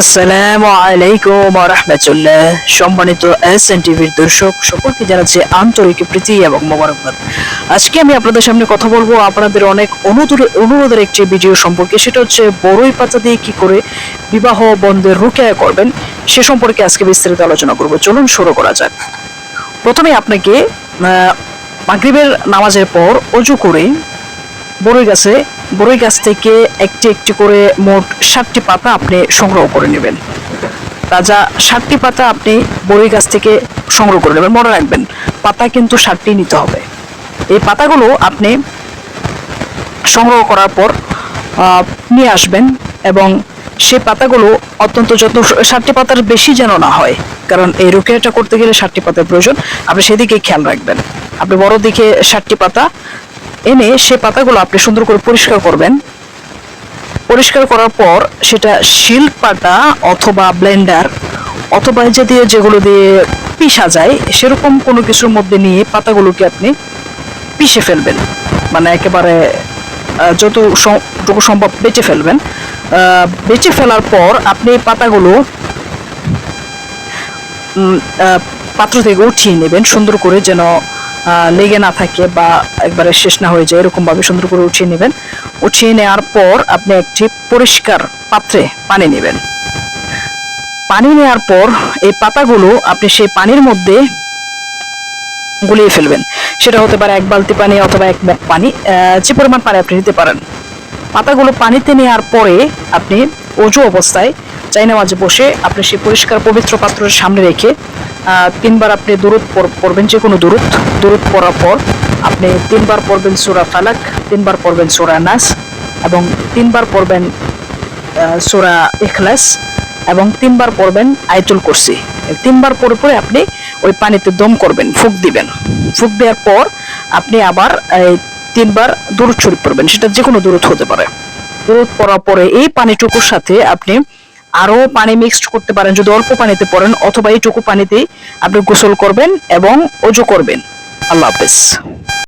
আসসালামু আলাইকুম রহমতুল্লাহ। সম্মানিত এস এন টিভির দর্শক, সকলকে জানাচ্ছি আন্তরিক প্রীতি এবং মোবারকবাদ। আজকে আমি আপনাদের সামনে কথা বলব আপনাদের অনেক অনুরোধের একটি ভিডিও সম্পর্কে। সেটা হচ্ছে বড়ই পাতা দিয়ে কি করে বিবাহ বন্ধের রুকেয়া করবেন, সে সম্পর্কে আজকে বিস্তারিত আলোচনা করব। চলুন শুরু করা যাক। প্রথমে আপনাকে মাগরিবের নামাজের পর অজু করে বড়ই গাছে বড়ই গাছ থেকে একটি একটি করে মোট ষাটটি পাতা আপনি সংগ্রহ করে নেবেন। তাজা ষাটটি পাতা আপনি বড়ই গাছ থেকে সংগ্রহ করে নেবেন। মনে রাখবেন, পাতা কিন্তু ষাটটি নিতে হবে। এই পাতাগুলো আপনি সংগ্রহ করার পর নিয়ে আসবেন এবং সে পাতাগুলো অত্যন্ত যত্ন ষাটটি পাতার বেশি যেন না হয়, কারণ এই রুকিয়াটা করতে গেলে ষাটটি পাতার প্রয়োজন। আপনি সেদিকে খেয়াল রাখবেন। আপনি বড় দিকে ষাটটি পাতা এনে সে পাতাগুলো আপনি সুন্দর করে পরিষ্কার করবেন। পরিষ্কার করার পর সেটা শিল পাটা অথবা ব্লেন্ডার অথবা এই দিয়ে যেগুলো দিয়ে পিষা যায়, সেরকম কোনো কিছুর মধ্যে নিয়ে পাতাগুলোকে আপনি পিষে ফেলবেন। মানে একেবারে যতটুকু সম্ভব বেঁচে ফেলবেন। বেঁচে ফেলার পর আপনি পাতাগুলো পাত্র থেকে উঠিয়ে নেবেন সুন্দর করে যেন লেগে না থাকে বা একবারে শেষ না হয়ে যায় এরকম ভাবে সুন্দর করে উঠিয়ে নেবেন। উঠিয়ে নেওয়ার পর আপনি একটি পরিষ্কার পাত্রে পানি নেবেন। পানি নেওয়ার পর এই পাতাগুলো আপনি সেই পানির মধ্যে গুলিয়ে ফেলবেন। সেটা হতে পারে এক বালতি পানি অথবা এক মগ পানি যে পরিমাণ পানি আপনি নিতে পারেন। পাতাগুলো পানিতে নেওয়ার পরে আপনি অজু অবস্থায় চাইনা মাঝে বসে আপনি সেই পরিষ্কার পবিত্র পাত্রের সামনে রেখে তিনবার আপনি দূরত পড়বেন, যে কোনো দূরত দূরত পড়ার পর আপনি তিনবার পড়বেন সুরা ফালাক, তিনবার পড়বেন সুরা নাস এবং তিনবার পড়বেন সূরা ইখলাস এবং তিনবার পড়বেন আয়তুল কুরসি। তিনবার পরে পরে আপনি ওই পানিতে দম করবেন, ফুক দিবেন। ফুক দেওয়ার পর আপনি আবার তিনবার দূরত শরীফ পড়বেন। সেটা যে কোনো দূরত হতে পারে। দূরত পড়ার পরে এই পানিটুকুর সাথে আপনি আরও পানি মিক্সড করতে পারেন। যদি অল্প পানিতে পড়েন অথবা এইটুকু পানিতেই আপনি গোসল করবেন এবং অজু করবেন। আল্লাহ হাফেজ।